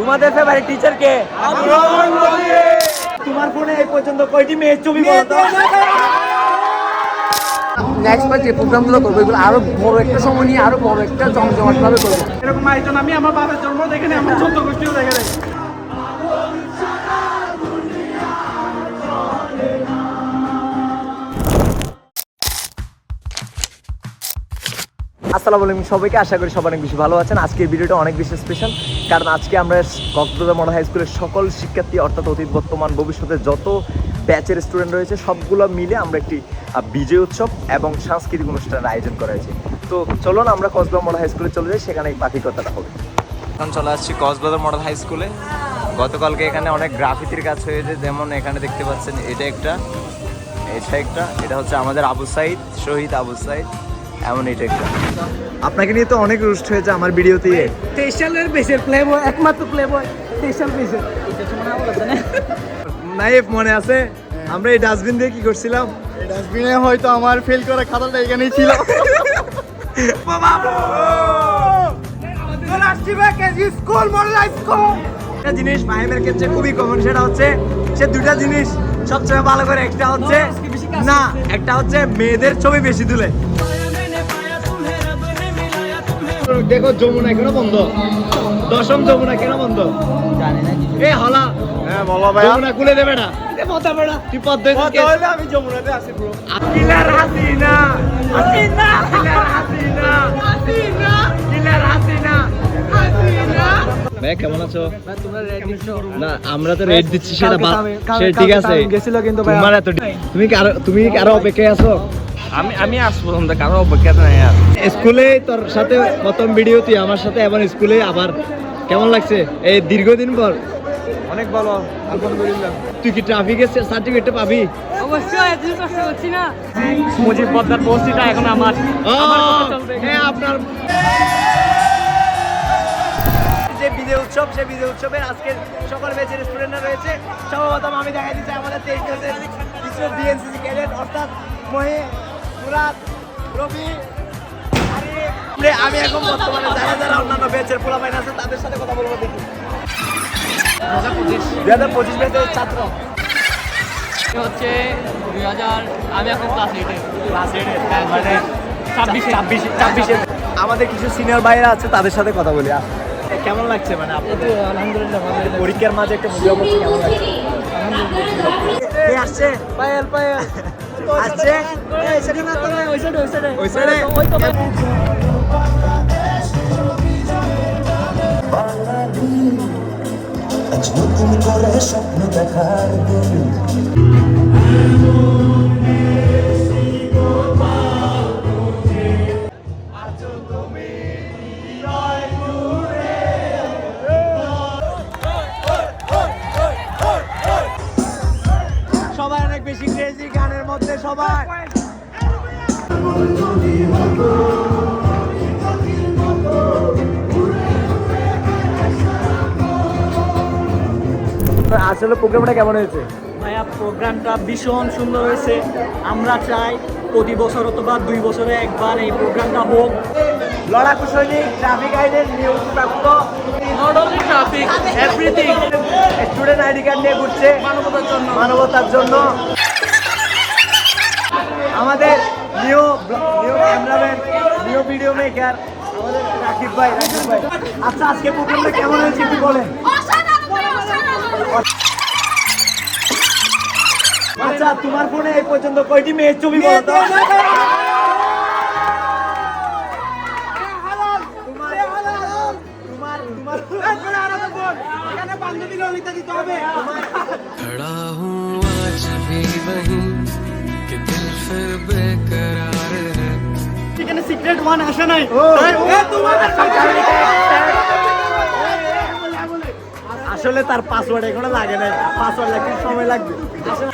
তোমাদের favourite teacher কে? তোমার ফোনে এই পর্যন্ত কয়টি মেয়ের ছবি বলো তো? নেক্সট বার যে প্রোগ্রামগুলো করব এগুলো আরও বড় একটা সময় নিয়ে আরও বড় একটা জমজমাট ভাবে করব। এরকম আয়োজন আমি আমার বাবার জন্ম দেখে আমার চোদ্দ গোষ্ঠীও দেখে আসসালামু আলাইকুম সবাইকে, আশা করি সবাই অনেক বেশি ভালো আছেন। আজকের ভিডিওটা অনেক বেশি স্পেশাল কারণ আজকে আমরা কক্সবাজার মডেল হাই স্কুলের সকল শিক্ষার্থী, অর্থাৎ অতীত, বর্তমান, ভবিষ্যতে যত ব্যাচের স্টুডেন্ট রয়েছে, সবগুলো মিলে আমরা একটি বিজয় উৎসব এবং সাংস্কৃতিক অনুষ্ঠানের আয়োজন করা হয়েছে। তো চলুন আমরা কক্সবাজার মডেল হাই স্কুলে চলে যাই, সেখানে পাখি কথাটা হবে। এখন চলে আসছি কক্সবাজার মডেল হাই স্কুলে। গতকালকে এখানে অনেক গ্রাফিতির কাজ হয়েছে, যেমন এখানে দেখতে পাচ্ছেন এটা একটা এটা একটা, এটা হচ্ছে আমাদের আবু সাইদ, শহীদ আবু সাইদ। এমন এটা একটা। আপনাকে নিয়ে তো অনেক রুস্ট হয়েছে আমার ভিডিওতে। স্পেশালের বেসের প্লে বয় একমাত্র প্লে বয় স্পেশাল বেসের নাইফ মনে আছে? আমরা এই ডাস্টবিন দিয়ে কি করছিলাম? ডাস্টবিনে হয়তো আমার ফেল করা খাতাটা এখানেই ছিল। স্কুল একটা জিনিস মাহিমের ক্ষেত্রে খুবই কমন সেটা হচ্ছে সে দুটা জিনিস সবচেয়ে ভালো করে একটা হচ্ছে না একটা হচ্ছে মেয়েদের ছবি বেশি তুলে। দেখো যমুনা কেন বন্ধ। দশম যমুনা কেন বন্ধ। এ হলা। হ্যাঁ বলো ভাইয়া। যমুনা খুলে দেবে না। পথা বেড়া। তুই পদ্ধতি আমি যমুনাতে আসি bro killer Hasina. Hasina. Killer Hasina. Hasina. Killer Hasina. Hasina. ভাই কেমন আছো? তোমরা রেড দিচ্ছ না আমরা তো রেট দিচ্ছি সেটা ঠিক আছে। গেছিল কিন্তু তুমি কি আরও তুমি কি আরও অপেক্ষায় আছো? আমি আমি আসব তোমরা কারও অপেক্ষা নাই আর। স্কুলে তোর সাথে প্রথম ভিডিও তুই আমার সাথে এবার স্কুলে আবার কেমন লাগছে? এই দীর্ঘদিন পর। অনেক ভালো আলহামদুলিল্লাহ। তুই কি ট্রাফিকের সার্টিফিকেটটা পাবি? অবশ্যই এতদিন কষ্ট করছি না। মুজিব পদ্মার পোস্টটা এখন আমার। হ্যাঁ আপনার যে বিজয় উৎসব সেই বিজয় উৎসবের আজকের সকল ব্যাচের স্টুডেন্টরা রয়েছে। সর্বপ্রথম আমি দেখা দিচ্ছি আমাদের তেইশ বছরের কিছু ক্যাডেট অর্থাৎ মহে মুরাদ রবি। আমি এখন বর্তমানে যারা যারা অন্যান্য ব্যাচের পোলাপাইন আছে তাদের সাথে কথা বলব দেখি। দুই হাজার পঁচিশ ব্যাচের ছাত্র। হচ্ছে দুই হাজার আমি এখন ক্লাস এইটে ক্লাস এইটের মানে ছাব্বিশে। ছাব্বিশে ছাব্বিশে। আমাদের কিছু সিনিয়র ভাইরা আছে তাদের সাথে কথা বলি। কেমন লাগছে মানে আপনাদের? আলহামদুলিল্লাহ পরীক্ষার মাঝে একটা মুভি অবস্থা কেমন লাগছে? কে আসছে। পায়েল পায়েল। আসছে এই সেটা না তো না ওই সাইডে ওই সাইডে ওই সাইডে? ওই আজ নতুন করে স্বপ্ন দেখার অনেক বেশি ক্রেজি গানের মধ্যে সবাই। আসলে প্রোগ্রামটা কেমন হয়েছে? ভাইয়া প্রোগ্রামটা ভীষণ সুন্দর হয়েছে। আমরা চাই প্রতি বছর অথবা দুই বছরে একবার এই প্রোগ্রামটা হোক। লড়াকু সৈনিক ট্রাফিক আইনের নিয়োগপ্রাপ্ত not only traffic everything student ID card নিয়ে ঘুরছে মানবতার জন্য। মানবতার জন্য। আমাদের new new cameraman new video maker আমাদের রাকিব ভাই রাকিব ভাই। আচ্ছা আজকে প্রোগ্রামটা কেমন হয়েছে একটু বলেন। আচ্ছা তোমার ফোনে এই পর্যন্ত কয়টি মেয়ের ছবি বলো তো? भी वहीं कि दिल फिर बेकरार है এখানে সিক্রেট ওয়ান আসে নাই আসলে তার পাসওয়ার্ড এখনো লাগে নাই পাসওয়ার্ড লাগতে সময় লাগবে আসলে-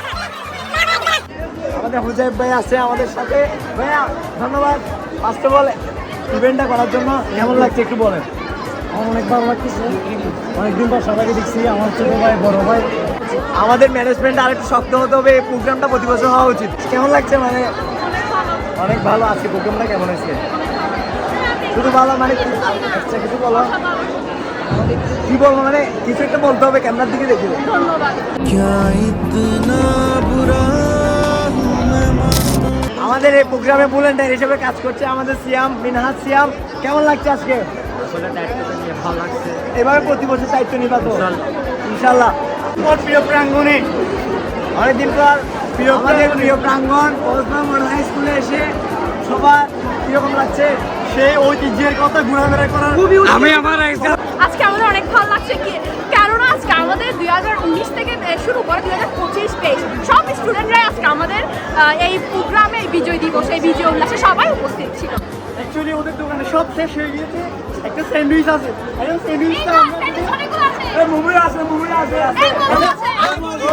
আমাদের হুজাইব ভাই আছে আমাদের সাথে ভাইয়া ধন্যবাদ ফার্স্ট অফ অল ইভেন্টটা করার জন্য কেমন লাগছে একটু বলেন আমার অনেক ভালো লাগতেছে অনেকদিন পর সবাইকে দেখছি আমার ছোট ভাই বড় ভাই আমাদের ম্যানেজমেন্ট আর একটু শক্ত হতে হবে এই প্রোগ্রামটা প্রতি বছর হওয়া উচিত। কেমন লাগছে মানে? অনেক ভালো আজকে প্রোগ্রামটা কেমন হয়েছে? শুধু ভালো মানে আচ্ছা কিছু বলো। কি বলব মানে কিছু একটা বলতে হবে ক্যামেরার দিকে দেখে। ধন্যবাদ। আমাদের এই প্রোগ্রামে ভলেন্টিয়ার হিসেবে কাজ করছে আমাদের সিয়াম মিনহাজ সিয়াম। কেমন লাগছে আজকে? ভালো লাগছে। এবারে প্রতি বছর দায়িত্ব নিবা তো? ইনশাল্লাহ। প্রিয় প্রাঙ্গনে অনেকদিন পর প্রিয় আমাদের প্রিয় প্রাঙ্গন ওসমান মডেল হাই স্কুলে এসে সবার কীরকম লাগছে? সেই ঐতিহ্যের কথা ঘোরাফেরা করার খুবই আমি আমার আজকে আমাদের অনেক ভালো লাগছে কি? কেননা আজকে আমাদের দুই হাজার উনিশ থেকে শুরু করে দুই হাজার পঁচিশ তেইশ সব স্টুডেন্টরাই আজকে আমাদের এই প্রোগ্রামে বিজয় দিবস এই বিজয় উল্লাসে সবাই উপস্থিত ছিল। অ্যাকচুয়ালি ওদের দোকানে সব শেষ হয়ে গিয়েছে। একটা স্যান্ডউইচ আছে। স্যান্ডউইচটা মুভি আছে মুভি আছে এই মোমো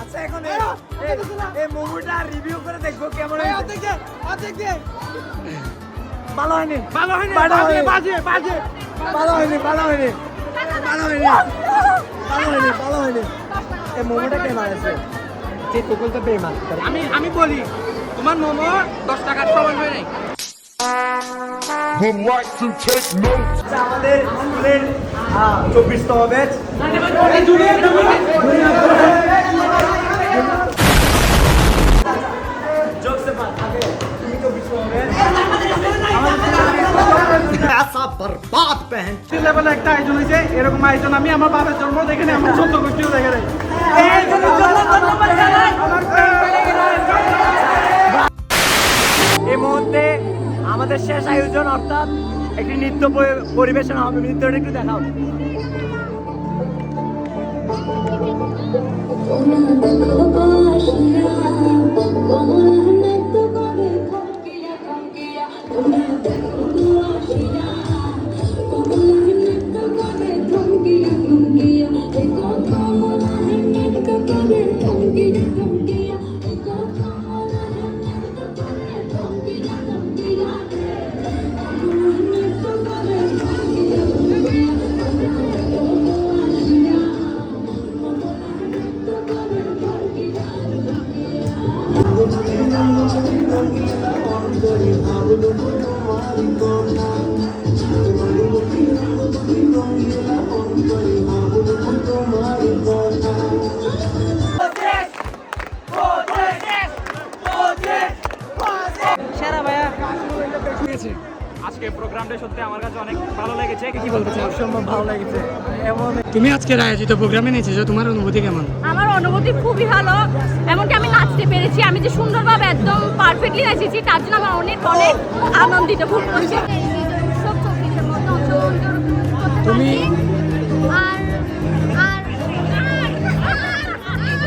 আচ্ছা এখন এই- এই- এই মুভিটা রিভিউ করে দেখব কেমন হয়েছে। ভালো হয়নি ভালো হয়নি? ভালো হয়নি বাজে। বাজে ভালো হয়নি ভালো হয়নি। ভালো হয়নি। ভালো হয়নি ভালো হয়নি। এই মোমোটা কে যে আমি আমি বলি তোমার মোমো দশ টাকার সমান হয় নাই। Would like to take notes. আচ্ছা, আমাদের স্কুলের চব্বিশতম ব্যাচ। লেভেলে একটা আয়োজন হয়েছে। এরকম আয়োজন আমি আমার বাবার জন্ম দেখে আমার চোদ্দ গোষ্ঠীও দেখে নেই। অর্থাৎ একটি নৃত্য পরিবেশন হবে। নৃত্যটা একটু দেখাও। আজকে প্রোগ্রামটা সত্যি আমার কাছে অনেক ভালো লেগেছে কি অসম্ভব ভালো লেগেছে এমন তুমি আজকের আয়োজিত প্রোগ্রামে নিয়েছো তোমার অনুভূতি কেমন আমার অনুভূতি খুবই ভালো এমনকি আমি নাচতে পেরেছি আমি যে সুন্দরভাবে একদম পারফেক্টলি নাচেছি তার জন্য আমার অনেক অনেক আনন্দিত ভুল করছি তুমি আর আর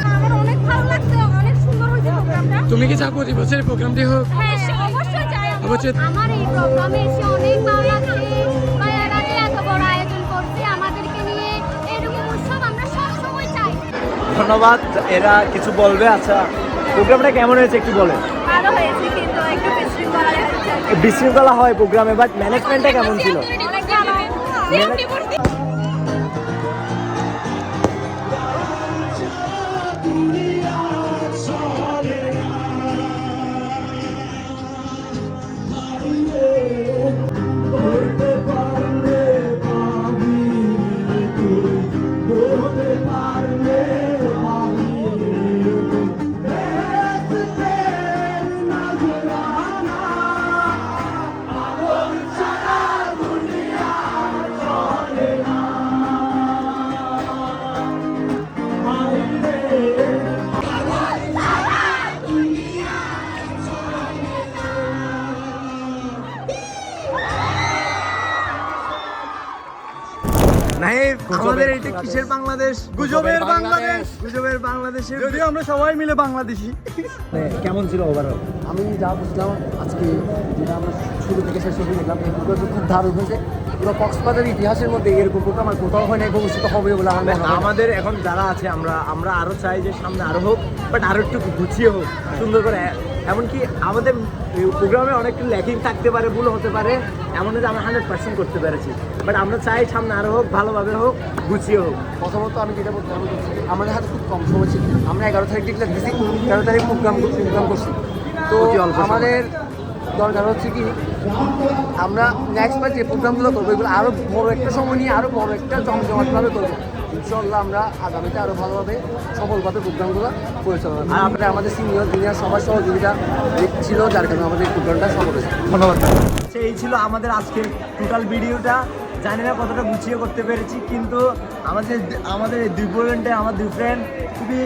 আমার অনেক ভালো লাগছে অনেক সুন্দর হয়েছে প্রোগ্রামটা তুমি কি চাও প্রতি বছর প্রোগ্রামটি হোক হ্যাঁ আমার এই প্রোগ্রামে এসে অনেক ভালো লাগছে ভাইয়ারা যে এত বড় আয়োজন করছে আমাদেরকে নিয়ে এরকম উৎসব আমরা সব সময় চাই। ধন্যবাদ এরা কিছু বলবে? আচ্ছা প্রোগ্রামটা কেমন হয়েছে একটু বলে ভালো হয়েছে কিন্তু একটু বিশৃঙ্খলা হয় প্রোগ্রামে বাট ম্যানেজমেন্টটা কেমন ছিল? আমাদের এটা কিসের বাংলাদেশ? গুজবের বাংলাদেশ। গুজবের বাংলাদেশের যদিও আমরা সবাই মিলে বাংলাদেশি। কেমন ছিল ওভারঅল আমি যা বুঝলাম আজকে যেটা আমরা শুরু থেকে শেষ অবধি দেখলাম খুব দারুণ হয়েছে। পুরো কক্সবাজার ইতিহাসের মধ্যে এরকম প্রোগ্রাম আর কোথাও হয় না ভবিষ্যতে হবে বলে আমার আমাদের এখন যারা আছে আমরা আমরা আরও চাই যে সামনে আরও হোক বাট আরও একটু গুছিয়ে হোক সুন্দর করে। এমনকি আমাদের প্রোগ্রামে অনেক ল্যাকিং থাকতে পারে ভুল হতে পারে এমন যে আমরা হান্ড্রেড পার্সেন্ট করতে পেরেছি। বাট আমরা চাই সামনে আরও হোক ভালোভাবে হোক গুছিয়ে হোক। প্রথমত আমি যেটা বলতে আমি আমাদের হাতে খুব কম সময় ছিল। আমরা এগারো তারিখ ডিক্লেয়ার দিয়েছি তেরো তারিখ প্রোগ্রাম প্রোগ্রাম করছি। তো আমাদের দরকার হচ্ছে কি, আমরা নেক্সট বার যে প্রোগ্রামগুলো করব, এগুলো আরও বড় একটা সময় নিয়ে আরও বড় একটা জমজমাটভাবে করব। ইনশাল্লাহ আমরা আগামীতে আরও ভালোভাবে, সফলভাবে প্রোগ্রামগুলো পরিচালনা। আর আমরা আমাদের সিনিয়র জুনিয়র সবার সহযোগিতা ছিল যার কারণে আমাদের প্রোগ্রামটা সফল হয়েছে। ধন্যবাদ। আচ্ছা এই ছিল আমাদের আজকের টোটাল ভিডিওটা জানি না কতটা গুছিয়ে করতে পেরেছি, কিন্তু আমাদের আমাদের দুই পয়েন্টে আমার দুই ফ্রেন্ড খুবই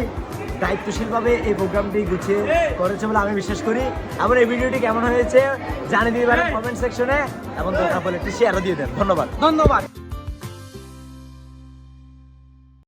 দায়িত্বশীলভাবে এই প্রোগ্রামটি গুছিয়ে করেছে বলে আমি বিশ্বাস করি। আমার এই ভিডিওটি কেমন হয়েছে জানিয়ে দিতে পারেন কমেন্ট সেকশনে এবং দরকার পড়লে একটি শেয়ারও দিয়ে দেন। ধন্যবাদ। ধন্যবাদ।